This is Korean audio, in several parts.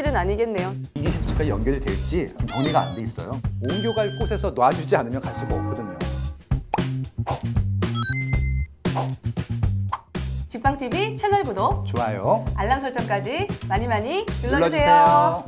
일은 아니겠네요. 이게 신도시까지 연결이 될지 정리가 안 돼 있어요. 옮겨갈 곳에서 놔주지 않으면 갈 수가 없거든요. 직방TV 채널 구독, 좋아요. 알람 설정까지 많이 많이 눌러주세요.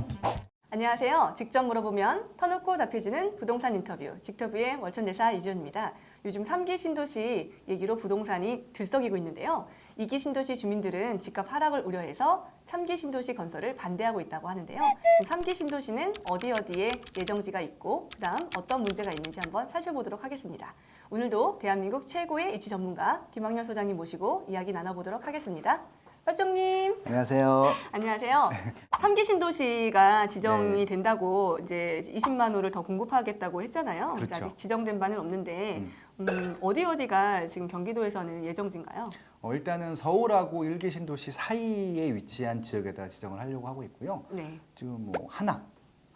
안녕하세요. 직접 물어보면 터놓고 답해주는 부동산 인터뷰 직터뷰의 월천대사 이지연입니다. 요즘 3기 신도시 얘기로 부동산이 들썩이고 있는데요. 2기 신도시 주민들은 집값 하락을 우려해서 3기 신도시 건설을 반대하고 있다고 하는데요. 3기 신도시는 어디 어디에 예정지가 있고 그다음 어떤 문제가 있는지 한번 살펴보도록 하겠습니다. 오늘도 대한민국 최고의 입지 전문가 김학년 소장님 모시고 이야기 나눠보도록 하겠습니다. 박정님. 안녕하세요. 안녕하세요. 3기 신도시가 지정이 네. 된다고 이제 20만 호를 더 공급하겠다고 했잖아요. 근데 그렇죠. 아직 지정된 바는 없는데 음. 음, 어디 어디가 지금 경기도에서는 예정지인가요? 어, 일단은 서울하고 일기 신도시 사이에 위치한 지역에다 지정을 하려고 하고 있고요. 네. 지금 뭐 하남,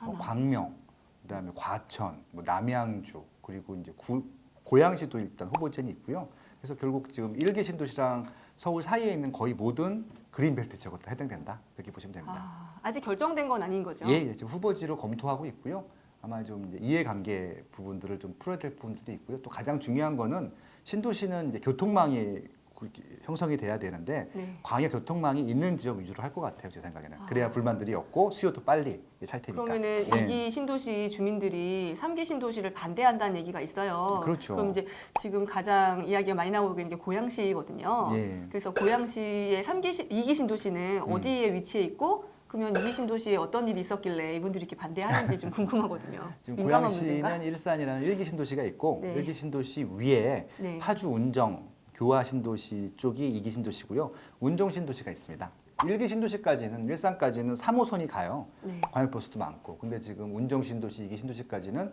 뭐 하남. 광명, 그다음에 과천, 뭐 남양주 그리고 이제 구, 고양시도 일단 후보지에 있고요. 그래서 결국 지금 일기 신도시랑 서울 사이에 있는 거의 모든 그린벨트 다 해당된다 그렇게 보시면 됩니다. 아, 아직 결정된 건 아닌 거죠? 예, 예, 지금 후보지로 검토하고 있고요. 아마 좀 이제 이해관계 부분들을 좀 풀어야 될 부분들이 있고요. 또 가장 중요한 거는 신도시는 이제 교통망이 구- 형성이 돼야 되는데 네. 광역 교통망이 있는 지역 위주로 할 것 같아요, 제 생각에는. 아. 그래야 불만들이 없고 수요도 빨리 찰 테니까. 그러면은 네. 이 2기 신도시 주민들이 3기 신도시를 반대한다는 얘기가 있어요. 그렇죠. 그럼 이제 지금 가장 이야기가 많이 나오고 있는 게 고양시거든요. 예. 그래서 고양시의 3기 시, 2기 신도시는 음. 어디에 위치해 있고 그러면 2기 신도시에 어떤 일이 있었길래 이분들이 이렇게 반대하는지 좀 궁금하거든요. 지금 민감한 문제인가? 고양시는 일산이라는 일기 신도시가 있고 네. 일기 신도시 위에 네. 파주 운정 교화 신도시 쪽이 이기 신도시고요. 운정 신도시가 있습니다. 일기 신도시까지는 일산까지는 3호선이 가요. 네. 광역버스도 많고. 근데 지금 운정 신도시 이기 신도시까지는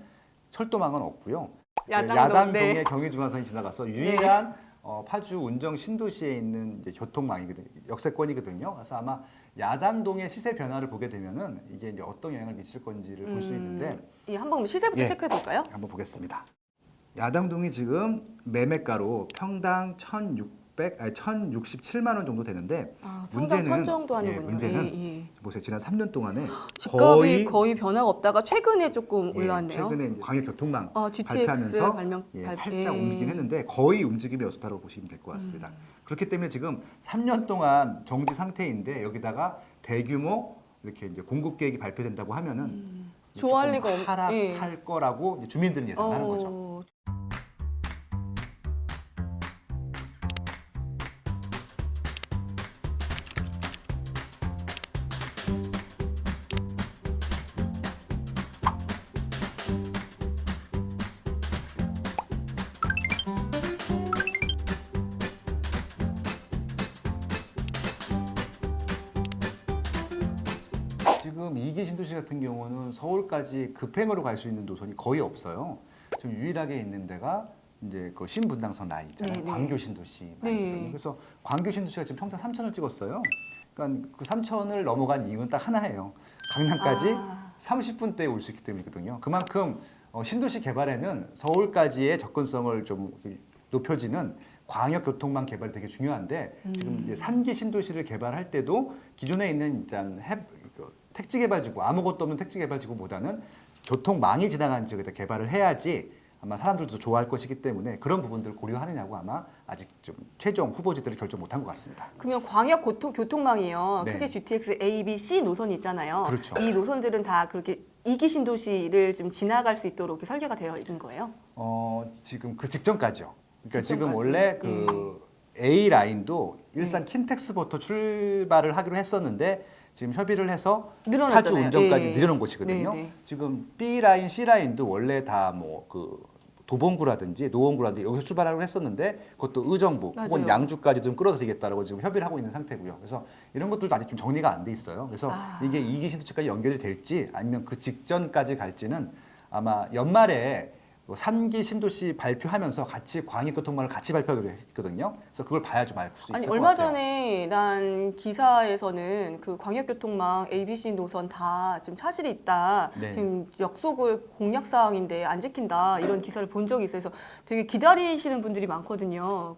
철도망은 없고요. 야당동, 야당동에 네. 경의중앙선이 지나가서 유일한 어, 파주 운정 신도시에 있는 교통망이거든요. 역세권이거든요. 그래서 아마 야당동의 시세 변화를 보게 되면은 이게 이제 어떤 영향을 미칠 건지를 볼수 음, 있는데 예, 한번 시세부터 예. 체크해 볼까요? 한번 보겠습니다. 야당동이 지금 매매가로 평당 1,600 아니 1,067만 원 정도 되는데 아, 평당 문제는- 천 정도 예, 하는군요. 문제는 예, 예. 보세요. 지난 3년 동안에 집값이 거의, 변화가 없다가 최근에 조금 예, 올라왔네요. 최근에 이제 광역 교통망 어, GTX 발표하면서 발명 예, 발- 살짝 예. 옮기긴 했는데 거의 움직임이 없었다고 보시면 될 것 같습니다. 음. 그렇기 때문에 지금 3년 동안 정지 상태인데 여기다가 대규모 이렇게 이제 공급 계획이 발표된다고 하면은 음, 좋아할 조금 리가 없- 하락할 예. 거라고 이제 주민들은 예상하는 거죠. 어, 지금 이기 신도시 같은 경우는 서울까지 급행으로 갈 수 있는 노선이 거의 없어요. 지금 유일하게 있는 데가 이제 그 신분당선 라인 있잖아요. 네, 네. 광교 신도시 네. 그래서 광교 신도시가 지금 평당 3천을 찍었어요. 그러니까 그 3천을 넘어간 이유는 딱 하나예요. 강남까지 아. 30분대에 올 수 있기 때문이거든요. 그만큼 어, 신도시 개발에는 서울까지의 접근성을 좀 높여지는 광역 교통망 개발이 되게 중요한데 지금 이제 3기 신도시를 개발할 때도 기존에 있는 일단 해, 그 택지 개발지구 아무것도 없는 택지 개발지구보다는 교통망이 지나가는 지역에다 개발을 해야지 아마 사람들도 좋아할 것이기 때문에 그런 부분들을 고려하느냐고 아마 아직 좀 최종 후보지들을 결정 못한 것 같습니다. 그러면 광역 교통, 교통망이요. 네. 크게 GTX A, B, C 노선이 있잖아요. 그렇죠. 이 노선들은 다 그렇게 이기 신도시를 좀 지나갈 수 있도록 설계가 되어 있는 거예요. 어, 지금 그 직전까지요. 그러니까 지금 직전까지. 원래 그 A 라인도 일산 킨텍스부터 출발을 하기로 했었는데 지금 협의를 해서 파주 늘어났잖아요. 운전까지 예. 늘려놓은 곳이거든요. 네, 네. 지금 B 라인, C 라인도 원래 다 뭐 그 도봉구라든지 노원구라든지 여기서 출발하기로 했었는데 그것도 의정부 혹은 맞아요. 양주까지 좀 끌어들이겠다라고 지금 협의를 하고 있는 상태고요. 그래서 이런 것들도 아직 좀 정리가 안 돼 있어요. 그래서 아. 이게 이기 신도시까지 연결이 될지 아니면 그 직전까지 갈지는 아마 연말에 뭐 3기 신도시 발표하면서 같이 광역교통망을 같이 발표하기로 했거든요. 그래서 그걸 봐야 좀알수 있을 아니 것 얼마 같아요. 전에 난 기사에서는 그 광역교통망 ABC 노선 다 지금 차질이 있다. 네. 지금 약속을 공약 사항인데 안 지킨다 이런 기사를 본 적이 있어서 되게 기다리시는 분들이 많거든요.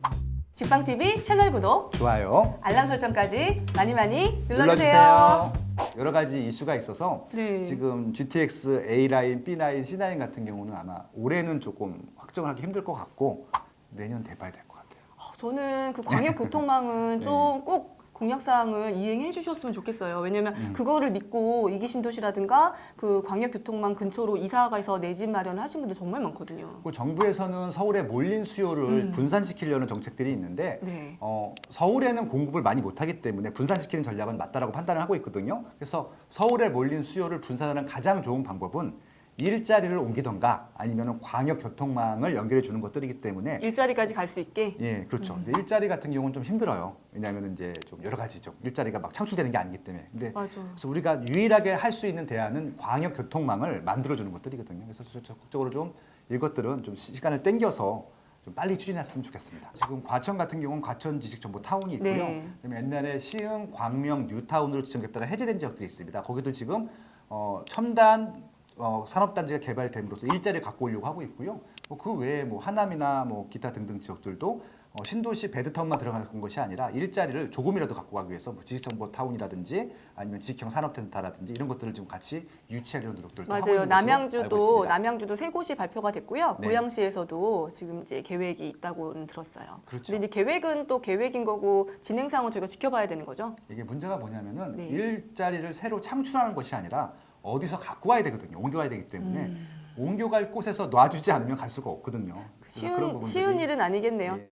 직방 TV 채널 구독, 좋아요. 알람 설정까지 많이 많이 눌러주세요. 여러 가지 이슈가 있어서 네. 지금 GTX A 라인, B 라인, C 라인 같은 경우는 아마 올해는 조금 확정하기 힘들 것 같고 내년 돼봐야 될것 같아요. 어, 저는 그 광역 교통망은 네. 좀꼭 공약사항을 이행해 주셨으면 좋겠어요. 왜냐면 음. 그거를 믿고 이기 신도시라든가 그 광역 교통망 근처로 이사가서 내 집 마련을 하신 분들 정말 많거든요. 그리고 정부에서는 서울에 몰린 수요를 음. 분산시키려는 정책들이 있는데 네. 어, 서울에는 공급을 많이 못하기 때문에 분산시키는 전략은 맞다라고 판단을 하고 있거든요. 그래서 서울에 몰린 수요를 분산하는 가장 좋은 방법은 일자리를 옮기던가 아니면 광역 교통망을 연결해 주는 것들이기 때문에 일자리까지 갈 수 있게. 예, 그렇죠. 근데 일자리 같은 경우는 좀 힘들어요. 왜냐하면 이제 좀 여러 가지죠. 일자리가 막 창출되는 게 아니기 때문에. 근데 맞아. 그래서 우리가 유일하게 할 수 있는 대안은 광역 교통망을 만들어 주는 것들이거든요. 그래서 저- 적극적으로 좀 이것들은 좀 시간을 땡겨서 좀 빨리 추진했으면 좋겠습니다. 지금 과천 같은 경우는 과천 지식 정보 타운이 있고요. 네. 그다음에 옛날에 시흥, 광명, 뉴타운으로 지정됐다가 해제된 지역들이 있습니다. 거기도 지금 어, 첨단 어, 산업단지가 개발됨으로써 일자리를 갖고 오려고 하고 있고요. 뭐 그 외에 뭐 하남이나 뭐 기타 등등 지역들도 어, 신도시 베드타운만 들어간 것이 아니라 일자리를 조금이라도 갖고 가기 위해서 뭐 지식정보 타운이라든지 아니면 지식형 산업센터라든지 이런 것들을 좀 같이 유치하려는 노력들도 하고 맞아요. 있는 것으로 알고 남양주도 있습니다. 남양주도 세 곳이 발표가 됐고요. 네. 고양시에서도 지금 이제 계획이 있다고는 들었어요. 그렇죠. 근데 이제 계획은 또 계획인 거고 진행 상황은 저희가 지켜봐야 되는 거죠. 이게 문제가 뭐냐면은 네. 일자리를 새로 창출하는 것이 아니라 어디서 갖고 와야 되거든요. 옮겨와야 되기 때문에 음. 옮겨갈 곳에서 놔주지 않으면 갈 수가 없거든요. 그래서 그런 쉬운 부분들이 쉬운 일은 아니겠네요. 예.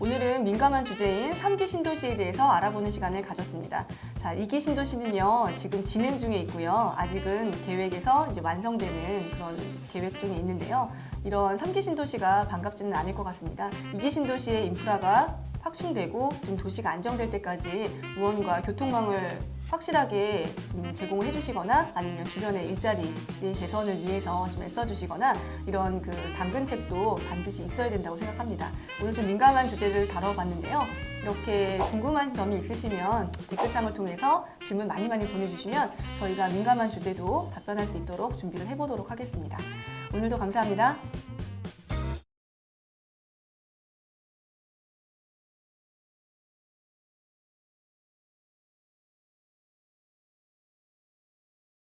오늘은 민감한 주제인 3기 신도시에 대해서 알아보는 시간을 가졌습니다. 자, 2기 신도시는요, 지금 진행 중에 있고요. 아직은 계획에서 이제 완성되는 그런 계획 중에 있는데요. 이런 3기 신도시가 반갑지는 않을 것 같습니다. 2기 신도시의 인프라가 확충되고 좀 도시가 안정될 때까지 무언가 교통망을 확실하게 좀 제공을 해주시거나 아니면 주변의 일자리 개선을 위해서 좀 애써 주시거나 이런 그 당근책도 반드시 있어야 된다고 생각합니다. 오늘 좀 민감한 주제를 다뤄봤는데요. 이렇게 궁금한 점이 있으시면 댓글창을 통해서 질문 많이 많이 보내주시면 저희가 민감한 주제도 답변할 수 있도록 준비를 해보도록 하겠습니다. 오늘도 감사합니다.